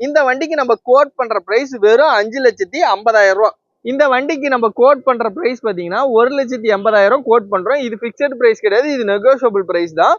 இந்த வண்டிக்கு நம்ம கோட் பண்ற பிரைஸ் வெறும் அஞ்சு லட்சத்தி ஐம்பதாயிரம் ரூபா. இந்த வண்டிக்கு நம்ம கோட் பண்ற பிரைஸ் பாத்தீங்கன்னா ஒரு லட்சத்தி எண்பதாயிரம் கோட் பண்றோம். இது பிக்சட் பிரைஸ் கிடையாது இது நெகோஷியபிள் பிரைஸ் தான்.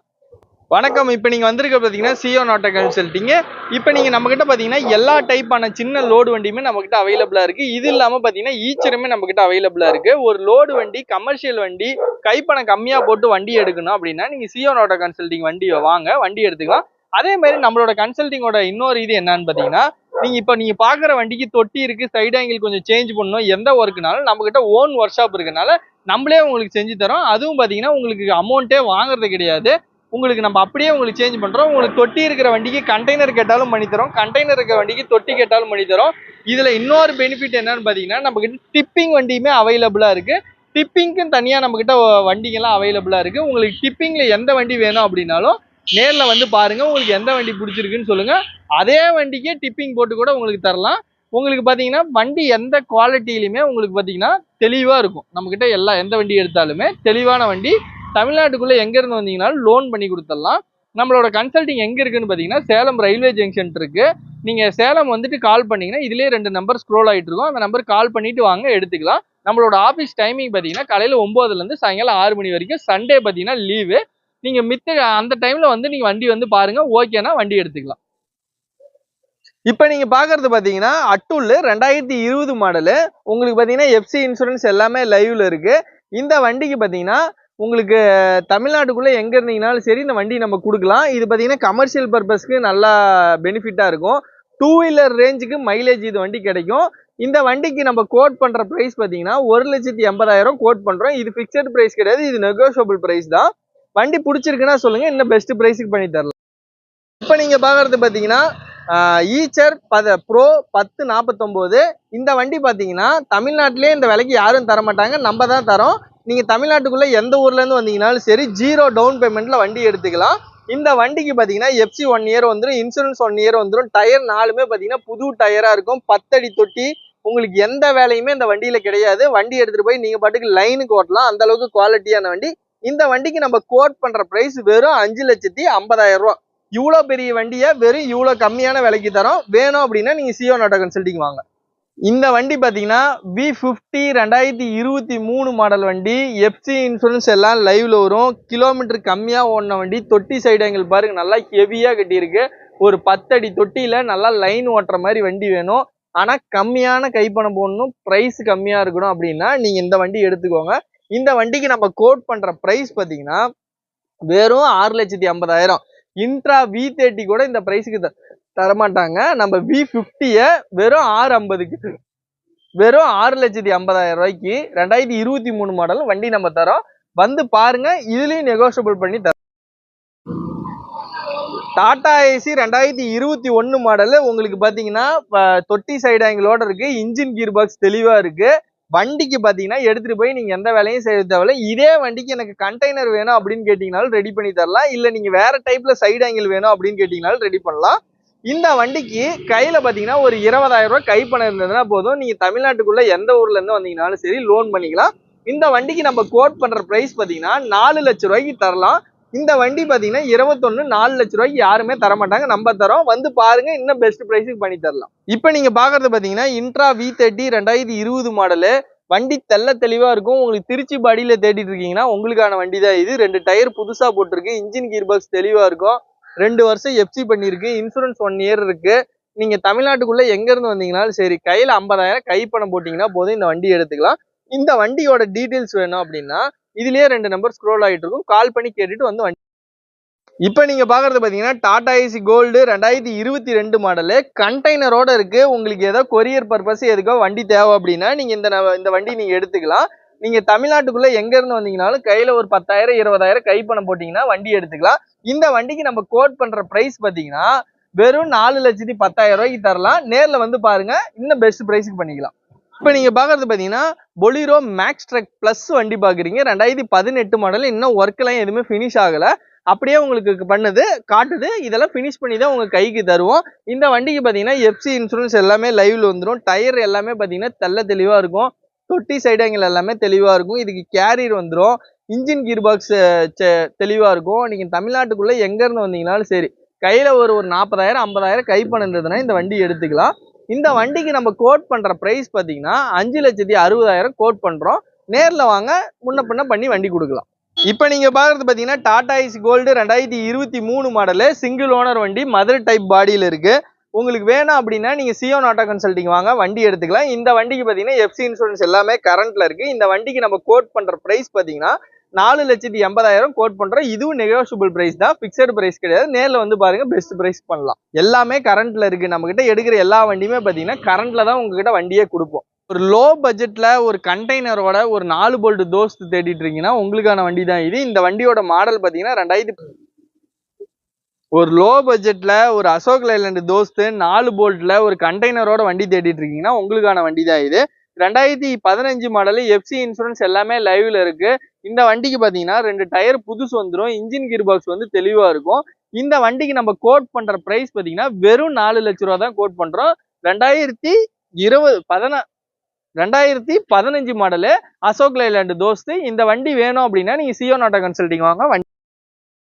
வணக்கம் இப்போ நீங்கள் வந்திருக்க பார்த்தீங்கன்னா சிஓ நாட்டோ கன்சல்ட்டிங்க இப்போ நீங்கள் நம்மக்கிட்ட பார்த்தீங்கன்னா எல்லா டைப்பான சின்ன லோடு வண்டியுமே நம்மக்கிட்ட அவைலபிளாக இருக்குது இது இல்லாமல் பார்த்தீங்கன்னா ஈச்சருமே நம்மக்கிட்ட அவைலபிளாக இருக்குது ஒரு லோடு வண்டி கமர்ஷியல் வண்டி கைப்பணம் கம்மியாக போட்டு வண்டி எடுக்கணும் அப்படின்னா நீங்கள் சிஓ நாட்டோ கன்சல்ட்டிங் வண்டியை வாங்க வண்டி எடுத்துக்கலாம். அதே மாதிரி நம்மளோட கன்சல்ட்டிங்கோட இன்னொரு இது என்னன்னு பார்த்தீங்கன்னா நீங்கள் இப்போ நீங்கள் பார்க்குற வண்டிக்கு தொட்டி இருக்குது சைடு ஆங்கிள் கொஞ்சம் சேஞ்ச் பண்ணணும் எந்த ஒர்க்குனாலும் நம்மக்கிட்ட ஓன் ஒர்க் ஷாப் இருக்கனால நம்மளே உங்களுக்கு செஞ்சு தரோம். அதுவும் பார்த்தீங்கன்னா உங்களுக்கு அமௌண்ட்டே வாங்குறது கிடையாது. உங்களுக்கு நம்ம அப்படியே உங்களுக்கு சேஞ்ச் பண்றோம். உங்களுக்கு தொட்டி இருக்கிற வண்டிக்கு கண்டெய்னர் கேட்டாலும் பண்ணி தரோம். கண்டெய்னர் இருக்கிற வண்டிக்கு தொட்டி கேட்டாலும் பண்ணி தரோம். இதுல இன்னொரு பெனிஃபிட் என்னன்னு பாத்தீங்கன்னா நம்ம டிப்பிங் வண்டியுமே அவைலபிளா இருக்கு. டிப்பிங்க்கும் தனியா நம்ம கிட்ட வண்டிங்கெல்லாம் அவைலபிளா இருக்கு. உங்களுக்கு டிப்பிங்ல எந்த வண்டி வேணும் அப்படின்னாலும் நேரில் வந்து பாருங்கள் உங்களுக்கு எந்த வண்டி பிடிச்சிருக்குன்னு சொல்லுங்கள் அதே வண்டிக்கே டிப்பிங் போட்டு கூட உங்களுக்கு தரலாம். உங்களுக்கு பார்த்தீங்கன்னா வண்டி எந்த குவாலிட்டியிலுமே உங்களுக்கு பார்த்தீங்கன்னா தெளிவாக இருக்கும். நம்மக்கிட்ட எல்லா எந்த வண்டி எடுத்தாலுமே தெளிவான வண்டி. தமிழ்நாட்டுக்குள்ளே எங்கேருந்து வந்தீங்கனாலும் லோன் பண்ணி கொடுத்துடலாம். நம்மளோட கன்சல்டிங் எங்கே இருக்குன்னு பார்த்தீங்கன்னா சேலம் ரயில்வே ஜங்ஷன் இருக்குது நீங்கள் சேலம் வந்துட்டு கால் பண்ணீங்கன்னா இதிலே ரெண்டு நம்பர் ஸ்க்ரோல் ஆயிட்டு இருக்கும். அந்த நம்பர் கால் பண்ணிட்டு வாங்க எடுத்துக்கலாம். நம்மளோட ஆஃபீஸ் டைமிங் பார்த்தீங்கன்னா காலையில் ஒம்போதுலேருந்து சாயங்காலம் ஆறு மணி வரைக்கும் சண்டே பார்த்தீங்கன்னா லீவு நீங்கள் மித்த அந்த டைமில் வந்து நீங்கள் வண்டி வந்து பாருங்கள் ஓகேனா வண்டி எடுத்துக்கலாம். இப்போ நீங்கள் பார்க்குறது பார்த்தீங்கன்னா அட்டுல் ரெண்டாயிரத்தி இருபது மாடலு உங்களுக்கு பார்த்தீங்கன்னா எஃப்சி இன்சூரன்ஸ் எல்லாமே லைவில் இருக்குது இந்த வண்டிக்கு பார்த்தீங்கன்னா உங்களுக்கு தமிழ்நாட்டுக்குள்ளே எங்கே இருந்தீங்கனாலும் சரி இந்த வண்டி நம்ம கொடுக்கலாம். இது பார்த்தீங்கன்னா கமர்ஷியல் பர்பஸ்க்கு நல்லா பெனிஃபிட்டாக இருக்கும். டூ வீலர் ரேஞ்சுக்கு மைலேஜ் இது வண்டி கிடைக்கும். இந்த வண்டிக்கு நம்ம கோட் பண்ணுற ப்ரைஸ் பார்த்தீங்கன்னா ஒரு லட்சத்தி எண்பதாயிரம் கோட் பண்ணுறோம் இது ஃபிக்ஸட் ப்ரைஸ் கிடையாது இது நெகோஷியபிள் ப்ரைஸ் தான். வண்டி பிடிச்சிருக்குன்னா சொல்லுங்க இன்னும் பெஸ்ட் ப்ரைஸுக்கு பண்ணி தரலாம். இப்போ நீங்க பாக்குறது பாத்தீங்கன்னா ஈச்சர் பத ப்ரோ பத்து நாற்பத்தொம்போது இந்த வண்டி பார்த்தீங்கன்னா தமிழ்நாட்டிலே இந்த விலைக்கு யாரும் தர மாட்டாங்க நம்ம தான் தரோம். நீங்கள் தமிழ்நாட்டுக்குள்ளே எந்த ஊர்லேருந்து வந்தீங்கனாலும் சரி ஜீரோ டவுன் பேமெண்ட்டில் வண்டி எடுத்துக்கலாம். இந்த வண்டிக்கு பார்த்தீங்கன்னா எஃப்சி ஒன் இயர் வந்துடும் இன்சூரன்ஸ் ஒன் இயர் வந்துடும் டயர் நாலுமே பார்த்தீங்கன்னா புது டயராக இருக்கும். பத்தடி தொட்டி உங்களுக்கு எந்த வேலையுமே இந்த வண்டியில் கிடையாது. வண்டி எடுத்துகிட்டு போய் நீங்கள் பாட்டுக்கு லைனுக்கு ஓட்டலாம். அந்த அளவுக்கு குவாலிட்டியான வண்டி. இந்த வண்டிக்கு நம்ம கோட் பண்ணுற ப்ரைஸ் வெறும் அஞ்சு லட்சத்தி ஐம்பதாயிரம் ரூபா. இவ்வளோ பெரிய வண்டியை வெறும் இவ்வளோ கம்மியான விலைக்கு தரோம். வேணும் அப்படின்னா நீங்கள் சியோ நாட்டோ கன்சல்டிங் வாங்க. இந்த வண்டி பார்த்தீங்கன்னா வி ஃபிஃப்டி ரெண்டாயிரத்தி இருபத்தி மூணு மாடல் வண்டி எஃப்சி இன்சூரன்ஸ் எல்லாம் லைவில் வரும். கிலோமீட்டர் கம்மியாக ஓடின வண்டி. தொட்டி சைடு எங்களுக்கு பாருங்க நல்லா ஹெவியாக கட்டியிருக்கு. ஒரு பத்தடி தொட்டியில் நல்லா லைன் ஓட்டுற மாதிரி வண்டி வேணும். ஆனால் கம்மியான கைப்பணம் போடணும். ப்ரைஸ் கம்மியாக இருக்கணும் அப்படின்னா நீங்கள் இந்த வண்டி எடுத்துக்கோங்க. இந்த வண்டிக்கு நம்ம கோட் பண்ணுற ப்ரைஸ் பார்த்தீங்கன்னா வெறும் ஆறு லட்சத்தி ஐம்பதாயிரம். இன்ட்ரா வி தேர்ட்டி கூட இந்த ப்ரைஸுக்கு த தரமாட்டாங்க. நம்ம வி ஃபிஃப்டியை வெறும் ஆறு ஐம்பதுக்கு வெறும் ஆறு லட்சத்தி ஐம்பதாயிரம் ரூபாய்க்கு ரெண்டாயிரத்தி இருபத்தி மூணு மாடல் வண்டி நம்ம தரோம். வந்து பாருங்க இதுலயும் நெகோஷியபிள் பண்ணி தரோம். டாடா ஏசி ரெண்டாயிரத்தி இருபத்தி ஒன்று மாடலு உங்களுக்கு பார்த்தீங்கன்னா தொட்டி சைடு ஆங்கிளோட இருக்கு. இன்ஜின் கீர் பாக்ஸ் தெளிவாக இருக்கு. வண்டிக்கு பார்த்தீங்கன்னா எடுத்துகிட்டு போய் நீங்கள் எந்த வேலையும் செய்ய தேவையில்ல. இதே வண்டிக்கு எனக்கு கண்டெய்னர் வேணும் அப்படின்னு கேட்டிங்கனாலும் ரெடி பண்ணி தரலாம். இல்லை நீங்கள் வேறு டைப்பில் சைடு ஆங்கிள் வேணும் அப்படின்னு கேட்டிங்கனாலும் ரெடி பண்ணலாம். இந்த வண்டிக்கு கையில் பார்த்தீங்கன்னா ஒரு இருபதாயிரம் ரூபாய் கைப்பணம் இருந்ததுன்னா போதும். நீங்கள் தமிழ்நாட்டுக்குள்ளே எந்த ஊர்லேருந்து வந்தீங்கனாலும் சரி லோன் பண்ணிக்கலாம். இந்த வண்டிக்கு நம்ம கோட் பண்ணுற ப்ரைஸ் பார்த்தீங்கன்னா நாலு லட்ச ரூபாய்க்கு தரலாம். இந்த வண்டி பார்த்தீங்கன்னா இருபத்தொன்னு நாலு லட்ச ரூபாய்க்கு யாருமே தர மாட்டாங்க நம்ம தரோம். வந்து பாருங்க இன்னும் பெஸ்ட் ப்ரைஸுக்கு பண்ணி தரலாம். இப்போ நீங்க பாக்குறது பாத்தீங்கன்னா இன்ட்ரா வி தேர்ட்டி ரெண்டாயிரத்தி இருபது மாடலு வண்டி தெள்ள தெளிவா இருக்கும். உங்களுக்கு திருச்சி பாடியில தேடிட்டு இருக்கீங்கன்னா உங்களுக்கான வண்டி தான் இது. ரெண்டு டயர் புதுசா போட்டிருக்கு. இன்ஜின் கீர் பாக்ஸ் தெளிவா இருக்கும். ரெண்டு வருஷம் எஃப்சி பண்ணியிருக்கு. இன்சூரன்ஸ் ஒன் இயர் இருக்கு. நீங்க தமிழ்நாட்டுக்குள்ள எங்க இருந்து வந்தீங்கனாலும் சரி கையில ஐம்பதாயிரம் கைப்பணம் போட்டீங்கன்னா போதும். இந்த வண்டி எடுத்துக்கலாம். இந்த வண்டியோட டீட்டெயில்ஸ் வேணும் அப்படின்னா இதுலயே ரெண்டு நம்பர் ஸ்க்ரோல் ஆகிட்டு இருக்கும் கால் பண்ணி கேட்டுட்டு வந்து வண்டி இப்போ நீங்க பாக்குறது பாத்தீங்கன்னா டாடா ஏசி கோல்டு ரெண்டாயிரத்தி இருபத்தி ரெண்டு மாடலு கண்டெய்னரோட இருக்கு. உங்களுக்கு ஏதோ கொரியர் பர்பஸ் எதுக்கோ வண்டி தேவை அப்படின்னா நீங்க இந்த ந- இந்த வண்டி நீங்க எடுத்துக்கலாம். நீங்க தமிழ்நாட்டுக்குள்ள எங்க இருந்து வந்தீங்கனாலும் கையில ஒரு பத்தாயிரம் இருபதாயிரம் கைப்பணம் போட்டீங்கன்னா வண்டி எடுத்துக்கலாம். இந்த வண்டிக்கு நம்ம கோட் பண்ற பிரைஸ் பாத்தீங்கன்னா வெறும் நாலு லட்சத்தி பத்தாயிரம் ரூபாய்க்கு தரலாம். நேர்ல வந்து பாருங்க. இன்னும் பெஸ்ட் ப்ரைஸுக்கு பண்ணிக்கலாம். இப்போ நீங்கள் பார்க்குறது பார்த்தீங்கன்னா பொலிரோ மேக்ஸ் ட்ரக் ப்ளஸ் வண்டி பார்க்குறீங்க ரெண்டாயிரத்தி பதினெட்டு மாடல் இன்னும் ஒர்க்கெலாம் எதுவுமே ஃபினிஷ் ஆகலை. அப்படியே உங்களுக்கு பண்ணுது காட்டுது. இதெல்லாம் ஃபினிஷ் பண்ணி தான் உங்கள் கைக்கு தருவோம். இந்த வண்டிக்கு பார்த்தீங்கன்னா எஃப்சி இன்சூரன்ஸ் எல்லாமே லைவில் வந்துடும் டயர் எல்லாமே பார்த்தீங்கன்னா தெல்ல தெளிவாக இருக்கும். தொட்டி சைடாங்கில் எல்லாமே தெளிவாக இருக்கும். இதுக்கு கேரியர் வந்துடும் இன்ஜின் கீர் பாக்ஸ் தெளிவாக இருக்கும். நீங்கள் தமிழ்நாட்டுக்குள்ளே எங்கேருந்து வந்தீங்கனாலும் சரி கையில் ஒரு ஒரு நாற்பதாயிரம் ஐம்பதாயிரம் கை இருந்ததுன்னா இந்த வண்டி எடுத்துக்கலாம். இந்த வண்டிக்கு நம்ம கோட் பண்ணுற ப்ரைஸ் பார்த்தீங்கன்னா அஞ்சு லட்சத்தி அறுபதாயிரம் கோட் பண்ணுறோம் நேரில் வாங்க முன்ன பின்ன பண்ணி வண்டி கொடுக்கலாம். இப்போ நீங்கள் பார்க்குறது பார்த்தீங்கன்னா டாடா ஐஸ் கோல்டு ரெண்டாயிரத்தி இருபத்தி மூணு மாடலு சிங்கிள் ஓனர் வண்டி மதுரை டைப் பாடியில் இருக்கு. உங்களுக்கு வேணும் அப்படின்னா நீங்க சியோ நாட்டா கன்சல்டிங் வாங்க வண்டி எடுத்துக்கலாம். இந்த வண்டிக்கு பார்த்தீங்கன்னா எஃப்சி இன்சூரன்ஸ் எல்லாமே கரண்ட்ல இருக்கு. இந்த வண்டிக்கு நம்ம கோட் பண்ற ப்ரைஸ் பார்த்தீங்கன்னா நாலு லட்சத்தி எண்பதாயிரம் கோட் பண்றோம். இதுவும் நெகோஷியபிள் பிரைஸ் தான். பிக்சட் பிரைஸ் கிடையாது. நேரில் வந்து பாருங்க பெஸ்ட் பிரைஸ் பண்ணலாம். எல்லாமே கரண்ட்ல இருக்கு. நம்ம கிட்ட எடுக்கிற எல்லா வண்டியுமே பாத்தீங்கன்னா கரண்ட்ல தான் உங்ககிட்ட வண்டியே கொடுப்போம். ஒரு லோ பட்ஜெட்ல ஒரு கண்டெய்னரோட ஒரு நாலு போல்ட் தோஸ்த் தேடிட்டு இருக்கீங்கன்னா உங்களுக்கான வண்டி தான் இது. இந்த வண்டியோட மாடல் பாத்தீங்கன்னா ரெண்டாயிரத்தி ஒரு லோ பட்ஜெட்ல ஒரு அசோக் லைலண்ட் தோஸ்து நாலு போல்ட்ல ஒரு கண்டெய்னரோட வண்டி தேடிட்டு இருக்கீங்கன்னா உங்களுக்கான வண்டி தான் இது. ரெண்டாயிரத்தி பதினஞ்சு மாடலு எஃப்சி இன்சூரன்ஸ் எல்லாமே லைவ்ல இருக்கு. இந்த வண்டிக்கு பாத்தீங்கன்னா ரெண்டு டயர் புதுசு வந்துடும் இன்ஜின் கியர் பாக்ஸ் வந்து தெளிவா இருக்கும். இந்த வண்டிக்கு நம்ம கோட் பண்ற பிரைஸ் பாத்தீங்கன்னா வெறும் நாலு லட்ச ரூபா தான் கோட் பண்றோம். ரெண்டாயிரத்தி இருபது பதினா ரெண்டாயிரத்தி பதினஞ்சு மாடலு அசோக் லைலாண்டு தோஸ்து இந்த வண்டி வேணும் அப்படின்னா நீங்க சியோ நாட்டா கன்சல்டிங் வாங்க. வண்டி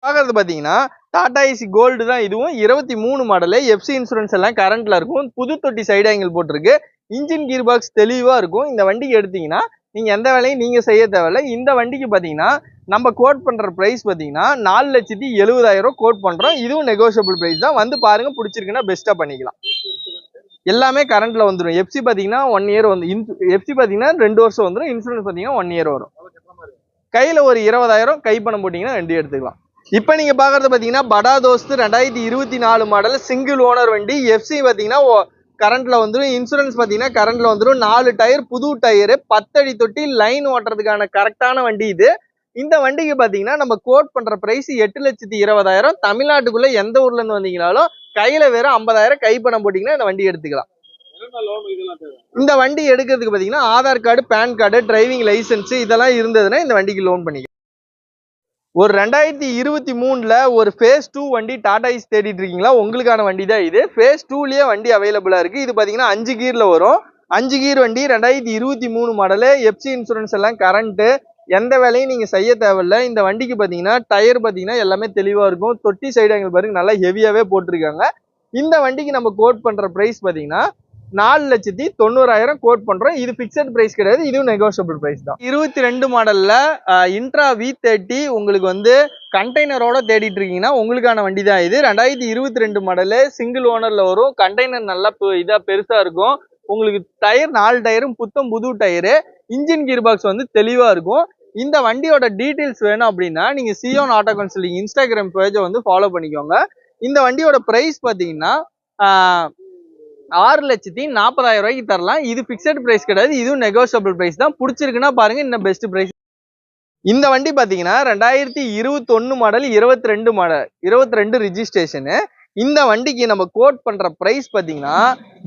பார்க்கறது பாத்தீங்கன்னா டாடா ஏசி கோல்டு தான். இதுவும் இருபத்தி மூணு மாடலு எஃப்சி இன்சூரன்ஸ் எல்லாம் கரண்ட்ல இருக்கும். புது தொட்டி சைடு ஆங்கிள் போட்டிருக்கு. இன்ஜின் கீர் பாக்ஸ் தெளிவாக இருக்கும். இந்த வண்டிக்கு எடுத்தீங்கன்னா நீங்கள் எந்த வேலையும் நீங்கள் செய்ய தேவையில்ல. இந்த வண்டிக்கு பார்த்தீங்கன்னா நம்ம கோட் பண்ணுற ப்ரைஸ் பார்த்தீங்கன்னா நாலு லட்சத்தி எழுபதாயிரம் கோட் பண்ணுறோம் இதுவும் நெகோஷியபிள் ப்ரைஸ் தான். வந்து பாருங்க பிடிச்சிருக்குன்னா பெஸ்ட்டாக பண்ணிக்கலாம். எல்லாமே கரண்ட்டில் வந்துடும் எஃப்சி பார்த்தீங்கன்னா ஒன் இயர் வந்து எஃப்சி பார்த்தீங்கன்னா ரெண்டு வருஷம் வந்துடும் இன்சூரன்ஸ் பார்த்தீங்கன்னா ஒன் இயர் வரும். கையில் ஒரு இருபதாயிரம் கை பணம் போட்டிங்கன்னா ரெண்டு எடுத்துக்கலாம். இப்போ நீங்கள் பார்க்குறது பார்த்தீங்கன்னா படா தோஸ்து ரெண்டாயிரத்தி இருபத்தி நாலு மாடல் சிங்கிள் ஓனர் வண்டி. எஃப்சி பார்த்தீங்கன்னா கரண்ட்ல வந்துடும் இன்சூரன்ஸ் பாத்தீங்கன்னா கரண்ட்ல வந்துடும் நாலு டயர் புது டயரு பத்தடி தொட்டி லைன் ஓட்டுறதுக்கான கரெக்டான வண்டி இது. இந்த வண்டிக்கு பாத்தீங்கன்னா நம்ம கோட் பண்ற பிரைஸ் எட்டு லட்சத்தி இருபதாயிரம். தமிழ்நாட்டுக்குள்ள எந்த ஊர்ல இருந்து வந்தீங்கனாலும் கையில வெறும் ஐம்பதாயிரம் கை பணம் போட்டீங்கன்னா இந்த வண்டி எடுத்துக்கலாம். இந்த வண்டி எடுக்கிறதுக்கு பாத்தீங்கன்னா Aadhaar card PAN card driving licence இதெல்லாம் இருந்ததுன்னா இந்த வண்டிக்கு லோன் பண்ணிக்கலாம். ஒரு ரெண்டாயிரத்தி இருபத்தி மூணில் ஒரு ஃபேஸ் டூ வண்டி டாடா ஐஸ் தேடிட்டு இருக்கீங்களா? உங்களுக்கான வண்டி தான் இது. ஃபேஸ் டூலேயே வண்டி அவைலபிளாக இருக்குது இது பார்த்தீங்கன்னா அஞ்சு கீரில் வரும். அஞ்சு கீர் வண்டி ரெண்டாயிரத்தி இருபத்தி மூணு மாடலு எஃப்சி இன்சூரன்ஸ் எல்லாம் கரண்ட்டு எந்த வேலையும் நீங்கள் செய்ய தேவையில்ல. இந்த வண்டிக்கு பார்த்தீங்கன்னா டயர் பார்த்தீங்கன்னா எல்லாமே தெளிவாக இருக்கும். தொட்டி சைடு எங்களுக்கு பாருங்க நல்லா ஹெவியாகவே போட்டிருக்காங்க. இந்த வண்டிக்கு நம்ம கோட் பண்ணுற ப்ரைஸ் பார்த்தீங்கன்னா நாலு லட்சத்தி தொண்ணூறாயிரம் கோட் பண்றோம். இது பிக்சட் பிரைஸ் கிடையாது இதுவும் நெகோஷியபிள் பிரைஸ் தான். இருபத்தி ரெண்டு மாடல்ல இன்ட்ரா வி தேர்ட்டி உங்களுக்கு வந்து கண்டெய்னரோட தேடிட்டு இருக்கீங்கன்னா உங்களுக்கான வண்டி தான் இது. ரெண்டாயிரத்தி இருபத்தி ரெண்டு மாடலு சிங்கிள் ஓனர்ல வரும். கண்டெய்னர் நல்லா இதா பெருசா இருக்கும். உங்களுக்கு டயர் நாலு டயரும் புத்தம் புது டயரு இன்ஜின் கியர் பாக்ஸ் வந்து தெளிவா இருக்கும். இந்த வண்டியோட டீட்டெயில்ஸ் வேணும் அப்படின்னா நீங்க சியோன் ஆட்டோ கன்சல்டிங் இன்ஸ்டாகிராம் பேஜை வந்து ஃபாலோ பண்ணிக்கோங்க. இந்த வண்டியோட பிரைஸ் பார்த்தீங்கன்னா ஆறு லட்சத்தி நாற்பதாயிரம் ரூபாய்க்கு தரலாம். இது பிக்சட் ப்ரைஸ் கிடையாது. இதுவும் நெகோசியபிள் ப்ரைஸ் தான். பிடிச்சிருக்குன்னா பாருங்க இன்னும் பெஸ்ட் ப்ரைஸ் இந்த வண்டி பார்த்தீங்கன்னா ரெண்டாயிரத்தி இருபத்தொன்னு மாடல் இருபத்தி ரெண்டு மாடல் இருபத்தி ரெண்டு ரிஜிஸ்ட்ரேஷனு இந்த வண்டிக்கு நம்ம கோட் பண்ணுற ப்ரைஸ் பார்த்தீங்கன்னா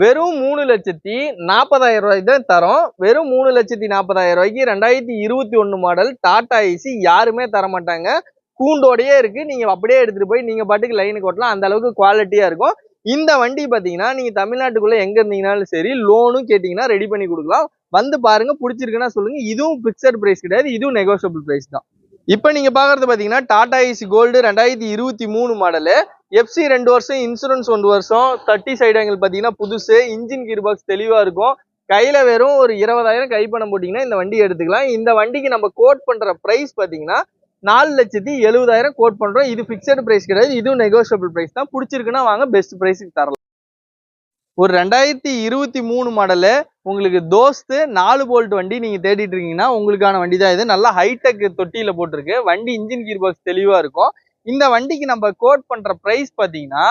வெறும் மூணு லட்சத்தி நாற்பதாயிரம் ரூபாய்க்கு தான் தரோம். வெறும் மூணு லட்சத்தி நாற்பதாயிரம் ரூபாய்க்கு ரெண்டாயிரத்தி இருபத்தி ஒன்று மாடல் டாடா ஏசி யாருமே தர மாட்டாங்க. கூண்டோடயே இருக்குது நீங்கள் அப்படியே எடுத்துகிட்டு போய் நீங்கள் பாட்டுக்கு லைனுக்கு ஓட்டலாம். அந்த அளவுக்கு இருக்கும். இந்த வண்டி பார்த்தீங்கன்னா நீங்கள் தமிழ்நாட்டுக்குள்ளே எங்கே இருந்தீங்கனாலும் சரி லோனும் கேட்டிங்கன்னா ரெடி பண்ணி கொடுக்கலாம். வந்து பாருங்க பிடிச்சிருக்குன்னா சொல்லுங்கள் இதுவும் ஃபிக்ஸட் ப்ரைஸ் கிடையாது இதுவும் நெகோஷியபிள் ப்ரைஸ் தான். இப்போ நீங்கள் பார்க்குறது பார்த்தீங்கன்னா டாடா ஏசி கோல்டு ரெண்டாயிரத்தி இருபத்தி மூணு மாடலு எஃப்சி ரெண்டு வருஷம் இன்சூரன்ஸ் ஒன்று வருஷம். தட்டி சைடு ஆங்கிள் பார்த்தீங்கன்னா புதுசு. இன்ஜின் கீர் பாக்ஸ் தெளிவாக இருக்கும். கையில் வெறும் ஒரு இருபதாயிரம் கை பணம் இந்த வண்டி எடுத்துக்கலாம். இந்த வண்டிக்கு நம்ம கோட் பண்ணுற ப்ரைஸ் பார்த்தீங்கன்னா நாலு லட்சத்தி எழுபதாயிரம் கோட் பண்றோம். இது ஃபிக்ஸட் பிரைஸ் கிடையாது. இதுவும் நெகோஷியபிள் பிரைஸ் தான். பிடிச்சிருக்குன்னா வாங்க பெஸ்ட் பிரைஸுக்கு தரலாம். ஒரு ரெண்டாயிரத்தி இருபத்தி மூணு மாடலு உங்களுக்கு தோஸ்து நாலு போல்ட் வண்டி நீங்க தேடிட்டு இருக்கீங்கன்னா உங்களுக்கான வண்டி தான் இது. நல்லா ஹைடெக் தொட்டியில போட்டிருக்கு. வண்டி இன்ஜின் கீர் பாக்ஸ் தெளிவா இருக்கும். இந்த வண்டிக்கு நம்ம கோட் பண்ற பிரைஸ் பாத்தீங்கன்னா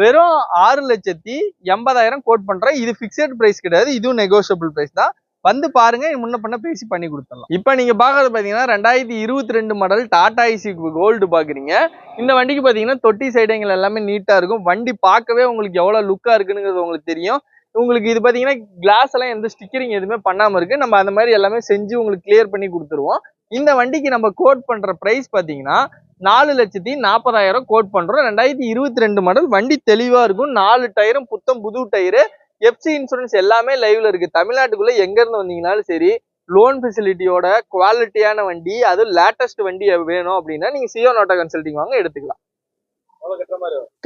வெறும் ஆறு லட்சத்தி எண்பதாயிரம் கோட் பண்றோம். இது பிக்சட் பிரைஸ் கிடையாது. இதுவும் நெகோஷியபிள் பிரைஸ் தான். வந்து பாருங்க முன்ன பண்ண பேசி பண்ணி கொடுத்துடலாம். இப்போ நீங்க பாக்குறது பாத்தீங்கன்னா ரெண்டாயிரத்தி இருபத்தி ரெண்டு மாடல் டாடா ஐசி கோல்டு பாக்குறீங்க. இந்த வண்டிக்கு பாத்தீங்கன்னா தொட்டி சைடுங்கள் எல்லாமே நீட்டா இருக்கும். வண்டி பார்க்கவே உங்களுக்கு எவ்வளவு லுக்கா இருக்குங்கிறது உங்களுக்கு தெரியும். உங்களுக்கு இது பாத்தீங்கன்னா கிளாஸ் எல்லாம் எந்த ஸ்டிக்கரிங் எதுவுமே பண்ணாம இருக்கு. நம்ம அந்த மாதிரி எல்லாமே செஞ்சு உங்களுக்கு கிளியர் பண்ணி கொடுத்துருவோம். இந்த வண்டிக்கு நம்ம கோட் பண்ற பிரைஸ் பாத்தீங்கன்னா நாலு லட்சத்தி நாற்பதாயிரம் கோட் பண்றோம். ரெண்டாயிரத்தி இருபத்தி ரெண்டு மாடல் வண்டி தெளிவா இருக்கும். நாலு டயரும் புத்தம் புது டயரு எஃப்சி இன்சூரன்ஸ் எல்லாமே லைவ்ல இருக்கு. தமிழ்நாட்டுக்குள்ள எங்க இருந்து வந்தீங்கனாலும் சரி லோன் ஃபெசிலிட்டியோட குவாலிட்டியான வண்டி அது லேட்டஸ்ட் வண்டி வேணும் அப்படின்னா நீங்க சியோ நோட்டா கன்சல்டிங் வாங்க எடுத்துக்கலாம்.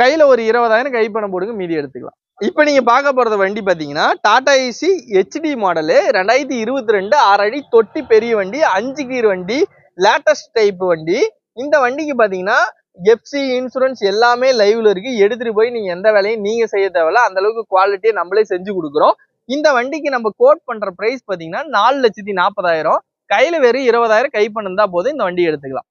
கையில ஒரு இருபதாயிரம் கை பணம் போடுங்க மீதி எடுத்துக்கலாம். இப்போ நீங்க பார்க்க போறது வண்டி பாத்தீங்கன்னா டாடா ஏசி ஹெச்டி மாடலு ரெண்டாயிரத்தி இருபத்தி ரெண்டு ஆறு அடி தொட்டி பெரிய வண்டி அஞ்சு கீர் வண்டி லேட்டஸ்ட் டைப் வண்டி. இந்த வண்டிக்கு பாத்தீங்கன்னா எஃப்சி இன்சூரன்ஸ் எல்லாமே லைவ்ல இருக்கு. எடுத்துட்டு போய் நீங்க எந்த வேலையும் நீங்க செய்ய தேவையில்ல. அந்த அளவுக்கு குவாலிட்டியை நம்மளே செஞ்சு கொடுக்குறோம். இந்த வண்டிக்கு நம்ம கோட் பண்ற பிரைஸ் பாத்தீங்கன்னா நாலு லட்சத்தி நாற்பதாயிரம். கையில வெறும் இருபதாயிரம் கை பண்ணா போதும் இந்த வண்டி எடுத்துக்கலாம்.